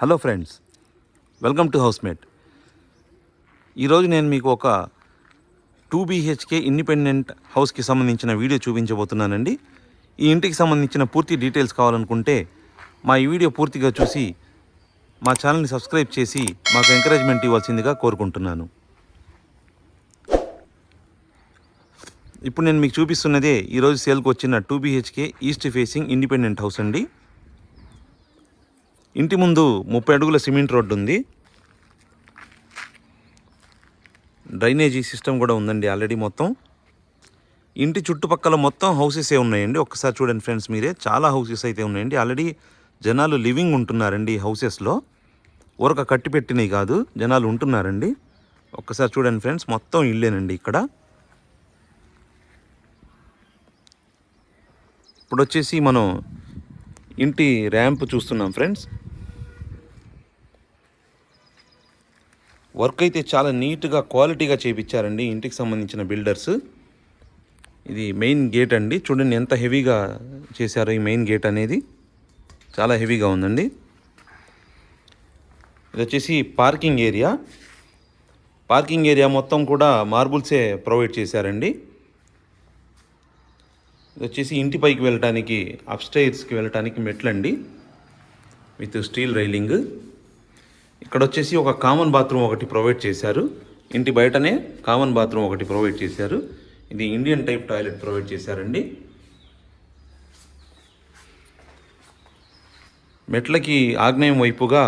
Hello friends welcome to housemate. ఈరోజు నేను మీకు ఒక టూ బీహెచ్కే ఇండిపెండెంట్ హౌస్కి సంబంధించిన వీడియో చూపించబోతున్నానండి. ఈ ఇంటికి సంబంధించిన పూర్తి డీటెయిల్స్ కావాలనుకుంటే మా ఈ వీడియో పూర్తిగా చూసి మా ఛానల్ని సబ్స్క్రైబ్ చేసి మాకు ఎంకరేజ్మెంట్ ఇవ్వాల్సిందిగా కోరుకుంటున్నాను. ఇప్పుడు నేను మీకు చూపిస్తున్నదే ఈరోజు సేల్కి వచ్చిన two BHK east facing independent house అండి. ఇంటి ముందు ముప్పై అడుగుల సిమెంట్ రోడ్డు ఉంది. డ్రైనేజీ సిస్టమ్ కూడా ఉందండి ఆల్రెడీ మొత్తం. ఇంటి చుట్టుపక్కల మొత్తం హౌసెసే ఉన్నాయండి? ఒక్కసారి చూడండి ఫ్రెండ్స్ మీరే. చాలా హౌసెస్ అయితే ఉన్నాయండి. ఆల్రెడీ జనాలు లివింగ్ ఉంటున్నారండి ఈ హౌసెస్లో ఊరక కట్టి పెట్టినవి కాదు జనాలు ఉంటున్నారండి. ఒక్కసారి చూడండి ఫ్రెండ్స్ మొత్తం ఇల్లేనండి ఇక్కడ. ఇప్పుడు వచ్చేసి మనం ఇంటి ర్యాంప్ చూస్తున్నాం ఫ్రెండ్స్. వర్క్ అయితే చాలా నీట్గా క్వాలిటీగా చేపించారండి ఇంటికి సంబంధించిన బిల్డర్స్. ఇది మెయిన్ గేట్ అండి. చూడండి ఎంత హెవీగా చేశారో ఈ మెయిన్ గేట్ అనేది. చాలా హెవీగా ఉందండి. ఇది వచ్చేసి పార్కింగ్ ఏరియా. పార్కింగ్ ఏరియా మొత్తం కూడా మార్బుల్సే ప్రొవైడ్ చేశారండి. ఇది వచ్చేసి ఇంటి పైకి వెళ్ళటానికి అప్స్టైర్స్కి వెళ్ళటానికి మెట్లండి. With steel railing. ఇక్కడ వచ్చేసి ఒక కామన్ బాత్రూమ్ ఒకటి ప్రొవైడ్ చేశారు. ఇంటి బయటనే కామన్ బాత్రూమ్ ఒకటి ప్రొవైడ్ చేశారు. ఇది ఇండియన్ టైప్ టాయిలెట్ ప్రొవైడ్ చేశారండి. మెట్లకి ఆగ్నేయం వైపుగా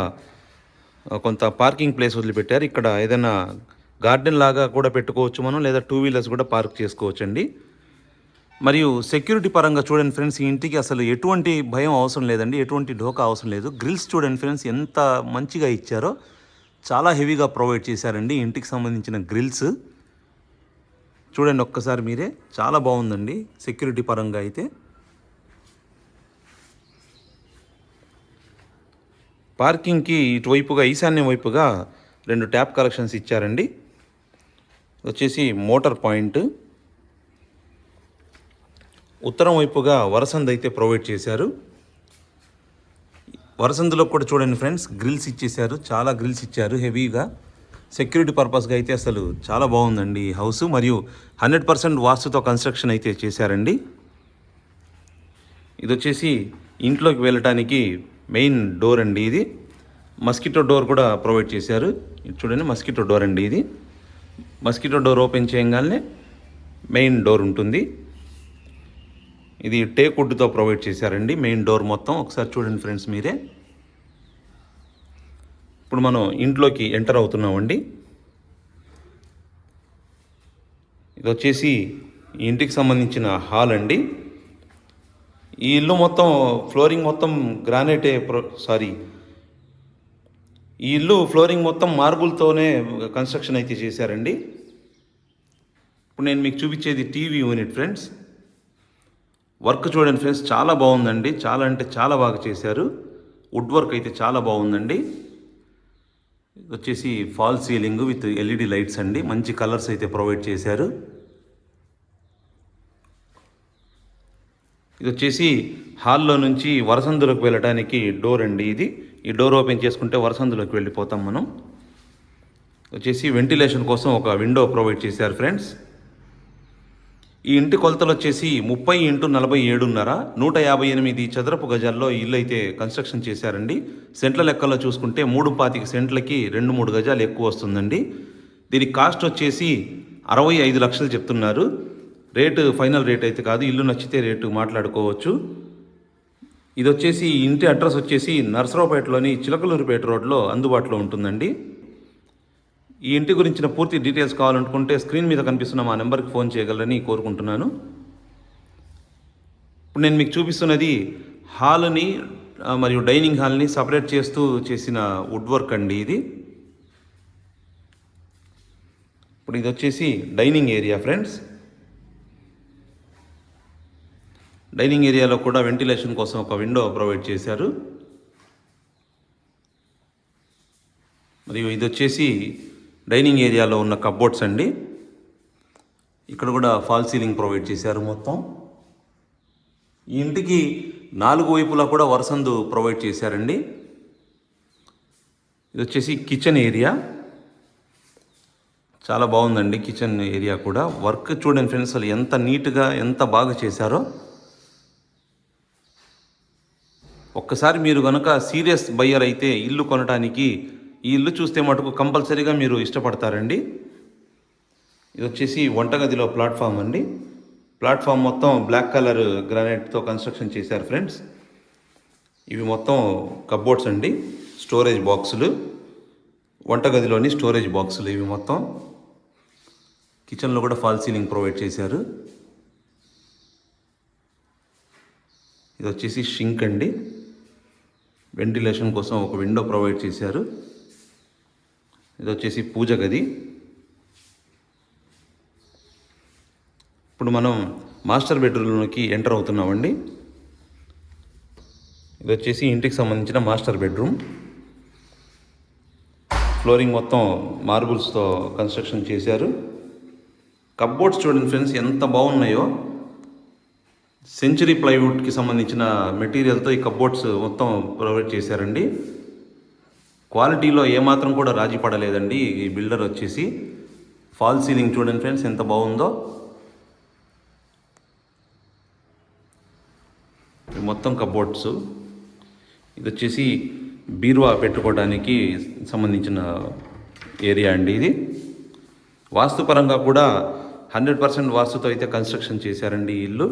కొంత పార్కింగ్ ప్లేస్ వదిలిపెట్టారు. ఇక్కడ ఏదైనా గార్డెన్ లాగా కూడా పెట్టుకోవచ్చు మనం లేదా టూ వీలర్స్ కూడా పార్క్ చేసుకోవచ్చండి. మరియు సెక్యూరిటీ పరంగా చూడండి ఫ్రెండ్స్ ఈ ఇంటికి అసలు ఎటువంటి భయం అవసరం లేదండి ఎటువంటి ఢోకా అవసరం లేదు. గ్రిల్స్ చూడండి ఫ్రెండ్స్ ఎంత మంచిగా ఇచ్చారో చాలా హెవీగా ప్రొవైడ్ చేశారండి. ఇంటికి సంబంధించిన గ్రిల్స్ చూడండి ఒక్కసారి మీరే చాలా బాగుందండి సెక్యూరిటీ పరంగా అయితే. పార్కింగ్కి ఇటువైపుగా ఈశాన్యం వైపుగా రెండు ట్యాప్ కలెక్షన్స్ ఇచ్చారండి. వచ్చేసి మోటార్ పాయింట్ ఉత్తరం వైపుగా వరసంద్ అయితే ప్రొవైడ్ చేశారు. వరసందులో కూడా చూడండి ఫ్రెండ్స్ గ్రిల్స్ ఇచ్చేశారు. చాలా గ్రిల్స్ ఇచ్చారు హెవీగా. సెక్యూరిటీ పర్పస్గా అయితే అసలు చాలా బాగుందండి ఈ హౌస్. మరియు హండ్రెడ్ పర్సెంట్ వాస్తుతో కన్స్ట్రక్షన్ అయితే చేశారండి. ఇది వచ్చేసి ఇంట్లోకి వెళ్ళటానికి మెయిన్ డోర్ అండి ఇది. మస్కిటో డోర్ కూడా ప్రొవైడ్ చేశారు. ఇది చూడండి మస్కిటో డోర్ అండి ఇది. మస్కిటో డోర్ ఓపెన్ చేయగానే మెయిన్ డోర్ ఉంటుంది. ఇది టేక్ వుడ్తో ప్రొవైడ్ చేశారండి. మెయిన్ డోర్ మొత్తం. ఒకసారి చూడండి ఫ్రెండ్స్ మీరే. ఇప్పుడు మనం ఇంట్లోకి ఎంటర్ అవుతున్నామండి. ఇది వచ్చేసి ఇంటికి సంబంధించిన హాల్ అండి. ఈ ఇల్లు మొత్తం ఫ్లోరింగ్ మొత్తం గ్రానైటే సారీ. ఈ ఇల్లు ఫ్లోరింగ్ మొత్తం మార్బుల్తోనే కన్స్ట్రక్షన్ అయితే చేశారండి. ఇప్పుడు నేను మీకు చూపించేది టీవీ యూనిట్ ఫ్రెండ్స్. వర్క్ చూడండి ఫ్రెండ్స్ చాలా బాగుందండి. చాలా అంటే చాలా బాగా చేశారు. వుడ్ వర్క్ అయితే చాలా బాగుందండి. వచ్చేసి fall ceiling with LED lights అండి. మంచి కలర్స్ అయితే ప్రొవైడ్ చేశారు. ఇది వచ్చేసి హాల్లో నుంచి వరసందులోకి వెళ్ళడానికి డోర్ అండి ఇది. ఈ డోర్ ఓపెన్ చేసుకుంటే వరసందులోకి వెళ్ళిపోతాం మనం. వచ్చేసి వెంటిలేషన్ కోసం ఒక విండో ప్రొవైడ్ చేశారు ఫ్రెండ్స్ ఈ ఇంటి కొలతలు వచ్చేసి ముప్పై ఇంటూ నలభై ఏడున్నర నూట యాభై ఎనిమిది చదరపు గజాల్లో ఇల్లు అయితే కన్స్ట్రక్షన్ చేశారండి. సెంట్ల లెక్కల్లో చూసుకుంటే మూడు పాతిక సెంట్లకి రెండు మూడు గజాలు ఎక్కువ వస్తుందండి. దీని కాస్ట్ వచ్చేసి అరవై ఐదు లక్షలు చెప్తున్నారు. రేటు ఫైనల్ రేట్ అయితే కాదు ఇల్లు నచ్చితే రేటు మాట్లాడుకోవచ్చు. ఇది వచ్చేసి ఈ ఇంటి అడ్రస్ వచ్చేసి నర్సరావుపేటలోని చిలకలూరుపేట రోడ్లో అందుబాటులో ఉంటుందండి. ఈ ఇంటి గురించిన పూర్తి డీటెయిల్స్ కావాలనుకుంటే స్క్రీన్ మీద కనిపిస్తున్న మా నెంబర్కి ఫోన్ చేయగలరని కోరుకుంటున్నాను. ఇప్పుడు నేను మీకు చూపిస్తున్నది హాల్ని మరియు డైనింగ్ హాల్ని సపరేట్ చేస్తూ చేసిన వుడ్ వర్క్ అండి ఇది. ఇప్పుడు ఇది వచ్చేసి డైనింగ్ ఏరియా ఫ్రెండ్స్. డైనింగ్ ఏరియాలో కూడా వెంటిలేషన్ కోసం ఒక విండో ప్రొవైడ్ చేశారు. మరియు ఇది వచ్చేసి డైనింగ్ ఏరియాలో ఉన్న కబోర్డ్స్ అండి. ఇక్కడ కూడా ఫాల్ సీలింగ్ ప్రొవైడ్ చేశారు మొత్తం. ఈ ఇంటికి నాలుగు వైపులా కూడా వరసందు ప్రొవైడ్ చేశారండి. ఇది వచ్చేసి కిచెన్ ఏరియా. చాలా బాగుందండి కిచెన్ ఏరియా కూడా. వర్క్ చూడండి ఫ్రెండ్స్ అసలు ఎంత నీట్గా ఎంత బాగా చేశారో. ఒక్కసారి మీరు కనుక సీరియస్ బయ్యర్ అయితే ఇల్లు కొనడానికి ఈ ఇల్లు చూస్తే మటుకు కంపల్సరీగా మీరు ఇష్టపడతారండి. ఇది వచ్చేసి వంటగదిలో ప్లాట్ఫామ్ అండి. ప్లాట్ఫామ్ మొత్తం బ్లాక్ కలర్ గ్రానైట్తో కన్స్ట్రక్షన్ చేశారు ఫ్రెండ్స్. ఇవి మొత్తం కబ్బోర్డ్స్ అండి స్టోరేజ్ బాక్సులు. వంటగదిలోని స్టోరేజ్ బాక్సులు ఇవి మొత్తం. కిచెన్లో కూడా ఫాల్ సీలింగ్ ప్రొవైడ్ చేశారు. ఇది వచ్చేసి షింక్ అండి. వెంటిలేషన్ కోసం ఒక విండో ప్రొవైడ్ చేశారు. ఇది వచ్చేసి పూజ గది. ఇప్పుడు మనం మాస్టర్ బెడ్రూమ్లోకి ఎంటర్ అవుతున్నామండి. ఇది వచ్చేసి ఇంటికి సంబంధించిన మాస్టర్ బెడ్రూమ్. ఫ్లోరింగ్ మొత్తం మార్బుల్స్తో కన్స్ట్రక్షన్ చేశారు. కబ్బోర్డ్స్ చూడండి ఫ్రెండ్స్ ఎంత బాగున్నాయో. సెంచరీ ప్లైవుడ్కి సంబంధించిన మెటీరియల్తో ఈ కబ్బోర్డ్స్ మొత్తం ప్రొవైడ్ చేశారండి. క్వాలిటీలో ఏమాత్రం కూడా రాజీ పడలేదండి. ఈ బిల్డర్ వచ్చేసి ఫాల్ సీలింగ్ చూడండి ఫ్రెండ్స్ ఎంత బాగుందో. మొత్తం కబోర్డ్స్. ఇది వచ్చేసి బీరువా పెట్టుకోవడానికి సంబంధించిన ఏరియా అండి ఇది. వాస్తుపరంగా కూడా హండ్రెడ్ పర్సెంట్ వాస్తుతో అయితే కన్స్ట్రక్షన్ చేశారండి ఈ ఇల్లు.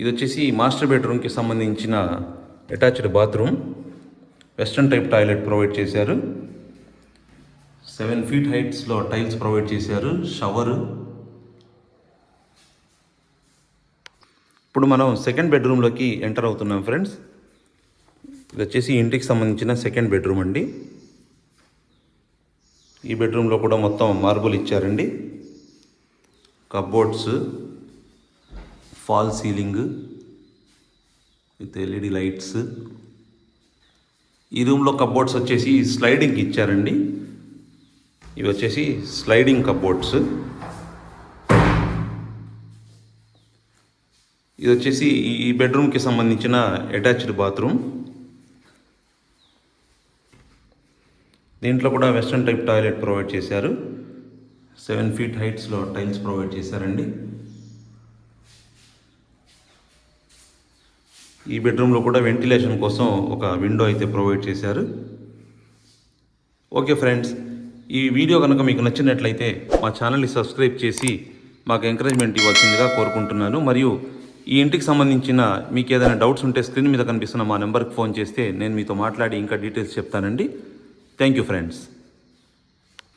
ఇది వచ్చేసి మాస్టర్ బెడ్రూమ్కి సంబంధించిన attached bathroom. Western type toilet provide చేశారు. సెవెన్ ఫీట్ హైట్స్లో టైల్స్ ప్రొవైడ్ చేశారు. షవరు. ఇప్పుడు మనం సెకండ్ బెడ్రూమ్లోకి ఎంటర్ అవుతున్నాం ఫ్రెండ్స్. ఇది వచ్చేసి ఇంటికి సంబంధించిన సెకండ్ బెడ్రూమ్ అండి. ఈ బెడ్రూమ్లో కూడా మొత్తం మార్బుల్ ఇచ్చారండి. Cupboards fall ceiling with LED lights. ఈ రూమ్లో కబోర్డ్స్ వచ్చేసి స్లైడింగ్ ఇచ్చారండి. ఇవి వచ్చేసి స్లైడింగ్ కబోర్డ్స్ ఇది వచ్చేసి ఈ- ఈ బెడ్రూమ్కి సంబంధించిన అటాచ్డ్ బాత్రూమ్ దీంట్లో కూడా వెస్ట్రన్ టైప్ టాయిలెట్ ప్రొవైడ్ చేశారు. సెవెన్ ఫీట్ హైట్స్లో టైల్స్ ప్రొవైడ్ చేశారండి. ఈ బెడ్రూమ్లో కూడా వెంటిలేషన్ కోసం ఒక విండో అయితే ప్రొవైడ్ చేశారు. ఓకే ఫ్రెండ్స్ ఈ వీడియో కనుక మీకు నచ్చినట్లయితే మా ఛానల్ని సబ్స్క్రైబ్ చేసి మాకు ఎంకరేజ్మెంట్ ఇవ్వాల్సిందిగా కోరుకుంటున్నాను. మరియు ఈ ఇంటికి సంబంధించిన మీకు ఏదైనా డౌట్స్ ఉంటే స్క్రీన్ మీద కనిపిస్తున్న మా నెంబర్కి ఫోన్ చేస్తే నేను మీతో మాట్లాడి ఇంకా డీటెయిల్స్ చెప్తానండి. Thank you friends